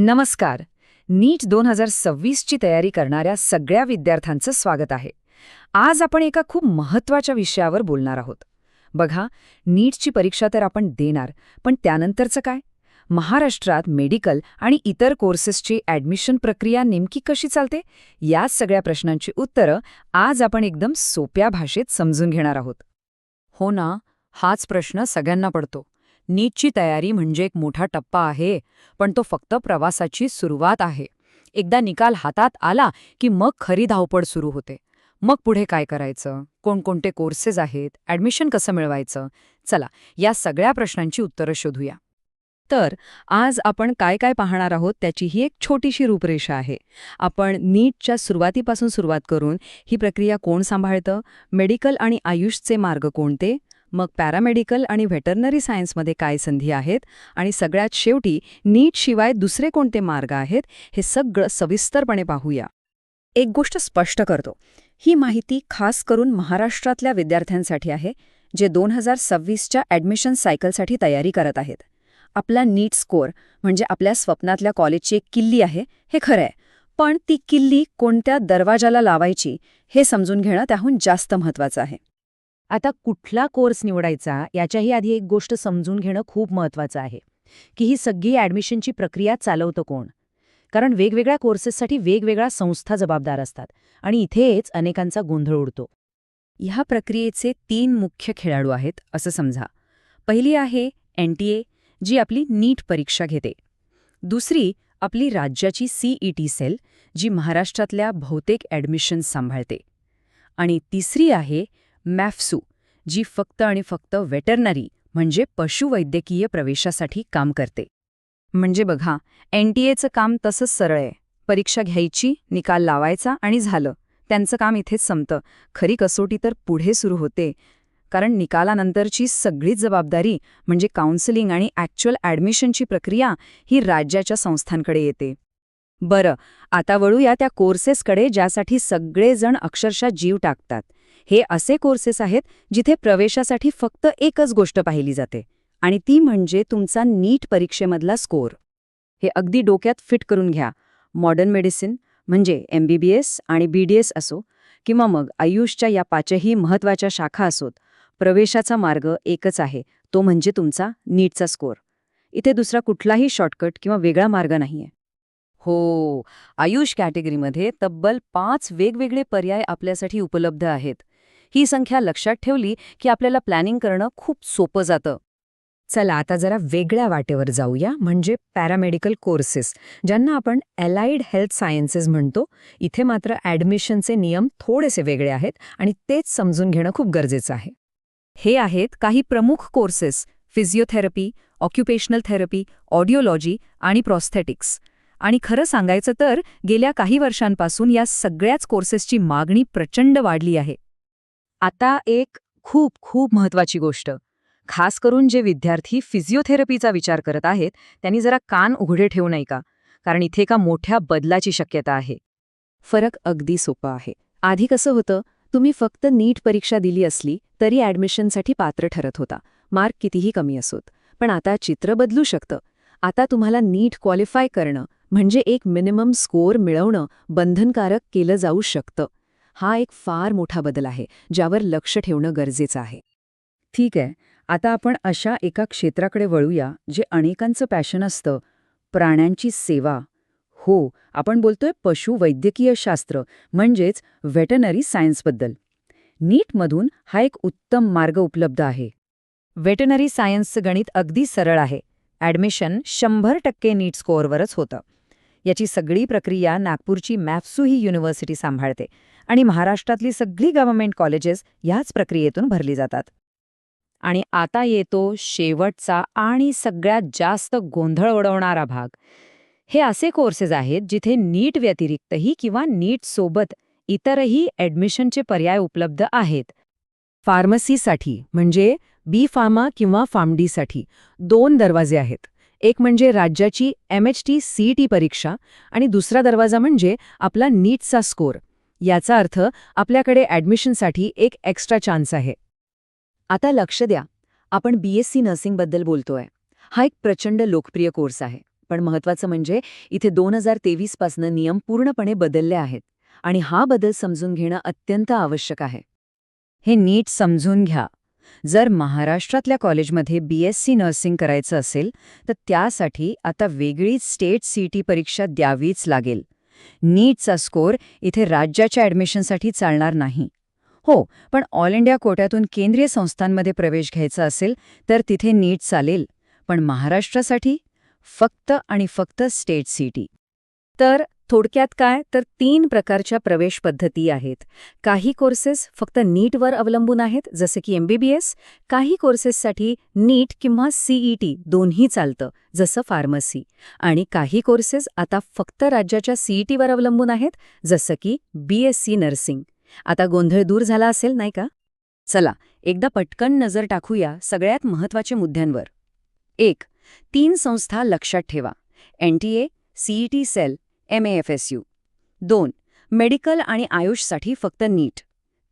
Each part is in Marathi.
नमस्कार. नीट दोन हजार सव्वीसची तयारी करणाऱ्या सगळ्या विद्यार्थ्यांचं स्वागत आहे. आज आपण एका खूप महत्त्वाच्या विषयावर बोलणार आहोत. बघा नीटची परीक्षा तर आपण देणार पण त्यानंतरचं काय? महाराष्ट्रात मेडिकल आणि इतर कोर्सेसची ॲडमिशन प्रक्रिया नेमकी कशी चालते? या सगळ्या प्रश्नांची उत्तरं आज आपण एकदम सोप्या भाषेत समजून घेणार आहोत. हो ना हाच प्रश्न सगळ्यांना पडतो. नीटची तयारी म्हणजे एक मोठा टप्पा आहे पण तो फक्त प्रवासाची सुरुवात आहे. एकदा निकाल हातात आला की मग खरी धावपळ सुरू होते. मग पुढे काय करायचं? कोणकोणते कोर्सेस आहेत? ॲडमिशन कसं मिळवायचं? चला या सगळ्या प्रश्नांची उत्तरं शोधूया. तर आज आपण काय काय पाहणार आहोत त्याची ही एक छोटीशी रूपरेषा आहे. आपण नीटच्या सुरुवातीपासून सुरुवात करून ही प्रक्रिया कोण सांभाळतं? मेडिकल आणि आयुषचे मार्ग कोणते? मग पॅरामेडिकल आणि व्हेटरनरी सायन्समध्ये काय संधी आहेत? आणि सगळ्यात शेवटी नीटशिवाय दुसरे कोणते मार्ग आहेत? हे सगळं सविस्तरपणे पाहूया. एक गोष्ट स्पष्ट करतो. ही माहिती खास करून महाराष्ट्रातल्या विद्यार्थ्यांसाठी आहे जे दोन हजार सव्वीसच्या ॲडमिशन सायकलसाठी तयारी करत आहेत. आपला नीट स्कोअर म्हणजे आपल्या स्वप्नातल्या कॉलेजची एक किल्ली आहे हे खरं आहे. पण ती किल्ली कोणत्या दरवाजाला लावायची हे समजून घेणं त्याहून जास्त महत्त्वाचं आहे. आता कुठला कोर्स निवडायचा याच्याही आधी एक गोष्ट समजून घेणं खूप महत्त्वाचं आहे की ही सगळी ॲडमिशनची प्रक्रिया चालवतं कोण? कारण वेगवेगळ्या कोर्सेससाठी वेगवेगळ्या संस्था जबाबदार असतात आणि इथेच अनेकांचा गोंधळ उडतो. ह्या प्रक्रियेचे तीन मुख्य खेळाडू आहेत असं समजा पहिली आहे एन टी ए जी आपली नीट परीक्षा घेते. दुसरी आपली राज्याची सीईटी सेल जी महाराष्ट्रातल्या बहुतेक ॲडमिशन्स सांभाळते. आणि तिसरी आहे मॅफसू जी फक्त आणि फक्त वेटरनरी म्हणजे पशुवैद्यकीय प्रवेशासाठी काम करते. म्हणजे बघा एन टी एचं काम तसंच सरळ आहे. परीक्षा घ्यायची निकाल लावायचा आणि झालं. त्यांचं काम इथेच संपतं. खरी कसोटी तर पुढे सुरू होते. कारण निकालानंतरची सगळीच जबाबदारी म्हणजे काउन्सिलिंग आणि ॲक्च्युअल ॲडमिशनची प्रक्रिया ही राज्याच्या संस्थांकडे येते. बरं आता वळूया त्या कोर्सेसकडे ज्यासाठी सगळेजण अक्षरशः जीव टाकतात. हे असे कोर्सेस आहेत जिथे प्रवेशासाठी फक्त एकच गोष्ट पाहिली जाते आणि ती म्हणजे तुमचा नीट परीक्षेमधला स्कोअर हे अगदी डोक्यात फिट करून घ्या. मॉडर्न मेडिसिन म्हणजे एम बी बी एस आणि बी डी एस असो किंवा मग आयुषच्या या पाचही महत्त्वाच्या शाखा असोत प्रवेशाचा मार्ग एकच आहे तो म्हणजे तुमचा नीटचा स्कोअर इथे दुसरा कुठलाही शॉर्टकट किंवा वेगळा मार्ग नाहीये. हो आयुष कॅटेगरीमध्ये तब्बल पाच वेगवेगळे पर्याय आपल्यासाठी उपलब्ध आहेत. ही संख्या लक्षात ठेवली की आपल्याला प्लॅनिंग करणं खूप सोपं जातं. चला आता जरा वेगळ्या वाटेवर जाऊया म्हणजे पॅरामेडिकल कोर्सेस ज्यांना आपण अलाइड हेल्थ सायन्सेस म्हणतो. इथे मात्र ॲडमिशनचे नियम थोडेसे वेगळे आहेत आणि तेच समजून घेणं खूप गरजेचं आहे. हे आहेत काही प्रमुख courses physiotherapy occupational therapy audiology आणि प्रॉस्थेटिक्स आणि खरं सांगायचं तर गेल्या काही वर्षांपासून या सगळ्याच कोर्सेसची मागणी प्रचंड वाढली आहे. आता एक खूप खूप महत्वाची गोष्ट. खास करून जे विद्यार्थी फिजिओथेरपीचा विचार करत आहेत त्यांनी जरा कान उघडे ठेवू नये का कारण इथे एका मोठ्या बदलाची शक्यता आहे. फरक अगदी सोपा आहे. आधी कसं होतं तुम्ही फक्त नीट परीक्षा दिली असली तरी ॲडमिशनसाठी पात्र ठरत होता. मार्क कितीही कमी असोत. पण आता चित्र बदलू शकतं. आता तुम्हाला नीट क्वालिफाय करणं म्हणजे एक मिनिमम स्कोअर मिळवणं बंधनकारक केलं जाऊ शकतं. हा एक फार मोठा बदल आहे ज्यावर लक्ष ठेवणं गरजेचं आहे. ठीक आहे आता आपण अशा एका क्षेत्राकडे वळूया जे अनेकांचं पॅशन असतं प्राण्यांची सेवा. हो आपण बोलतोय पशुवैद्यकीय शास्त्र म्हणजेच व्हेटनरी सायन्सबद्दल. नीटमधून हा एक उत्तम मार्ग उपलब्ध आहे. व्हेटनरी सायन्सचं गणित अगदी सरळ आहे. ॲडमिशन शंभर टक्के नीट स्कोअरवरच होतं. याची सगळी प्रक्रिया नागपूरची मॅफसू ही युनिव्हर्सिटी सांभाळते आणि महाराष्ट्रातली सगळी गव्हर्नमेंट कॉलेजेस ह्याच प्रक्रियेतून भरली जातात. आणि आता येतो शेवटचा आणि सगळ्यात जास्त गोंधळ उडवणारा भाग. हे असे कोर्सेस आहेत जिथे नीट व्यतिरिक्तही किंवा नीट सोबत इतरही ॲडमिशनचे पर्याय उपलब्ध आहेत. फार्मसीसाठी म्हणजे बी फार्मा किंवा फार्मडीसाठी दोन दरवाजे आहेत. एक म्हणजे राज्याची M H T C T परीक्षा आणि दुसरा दरवाजा म्हणजे आपला नीटचा स्कोर. याचा अर्थ आपल्याकडे ॲडमिशनसाठी एक एक्स्ट्रा चान्स आहे. आता लक्ष द्या. आपण बी एस सी नर्सिंगबद्दल बोलतोय. हा एक प्रचंड लोकप्रिय कोर्स आहे. पण महत्वाचं म्हणजे इथे दोन हजार तेवीसपासनं नियम पूर्णपणे बदलले आहेत आणि हा बदल समजून घेणं अत्यंत आवश्यक आहे. हे नीट समजून घ्या. जर महाराष्ट्रातल्या कॉलेजमध्ये बी एस सी नर्सिंग करायचं असेल तर त्यासाठी आता वेगळीच स्टेट सी टी परीक्षा द्यावीच लागेल. नीटचा स्कोर इथे राज्याच्या ॲडमिशनसाठी चालणार नाही. हो पण ऑल इंडिया कोट्यातून केंद्रीय संस्थांमध्ये प्रवेश घ्यायचा असेल तर तिथे नीट चालेल. पण महाराष्ट्रासाठी? फक्त आणि फक्त स्टेट सीटी तर थोडक्यात काय? तर तीन प्रकारच्या प्रवेश पद्धती आहेत. काही कोर्सेस फक्त नीटवर अवलंबून आहेत जसे की एमबीबीएस काही कोर्सेससाठी नीट किंवा सीईटी दोन्ही चालतं जसं फार्मसी. आणि काही कोर्सेस आता फक्त राज्याच्या सीईटीवर अवलंबून आहेत जसं की बीएससी नर्सिंग. आता गोंधळ दूर झाला असेल नाही का? चला एकदा पटकन नजर टाकूया सगळ्यात महत्त्वाच्या मुद्द्यांवर. एक तीन संस्था लक्षात ठेवा. एनटीए सीईटी सेल एमएएफएसयू दोन मेडिकल आणि आयुषसाठी फक्त नीट.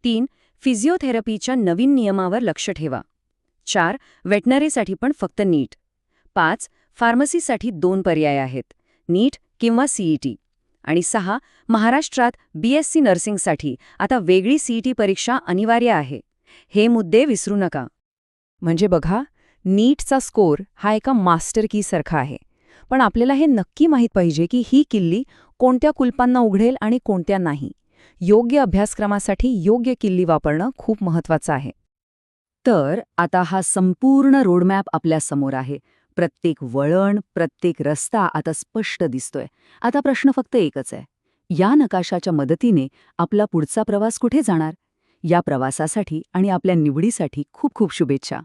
तीन फिजिओथेरपीच्या नवीन नियमावर लक्ष ठेवा. चार वेटनरीसाठी पण फक्त नीट. पाच फार्मसीसाठी दोन पर्याय आहेत नीट किंवा सीईटी आणि सहा महाराष्ट्रात बीएससी नर्सिंगसाठी आता वेगळी सीईटी परीक्षा अनिवार्य आहे. हे मुद्दे विसरू नका. म्हणजे बघा नीटचा स्कोर हा एका मास्टर की सारखा आहे. पण आपल्याला हे नक्की माहीत पाहिजे की ही किल्ली कोणत्या कुलपांना उघडेल आणि कोणत्या नाही. योग्य अभ्यासक्रमासाठी योग्य किल्ली वापरणं खूप महत्वाचं आहे. तर आता हा संपूर्ण रोडमॅप आपल्यासमोर आहे. प्रत्येक वळण प्रत्येक रस्ता आता स्पष्ट दिसतोय. आता प्रश्न फक्त एकच आहे. या नकाशाच्या मदतीने आपला पुढचा प्रवास कुठे जाणार? या प्रवासासाठी आणि आपल्या निवडीसाठी खूप खूप शुभेच्छा.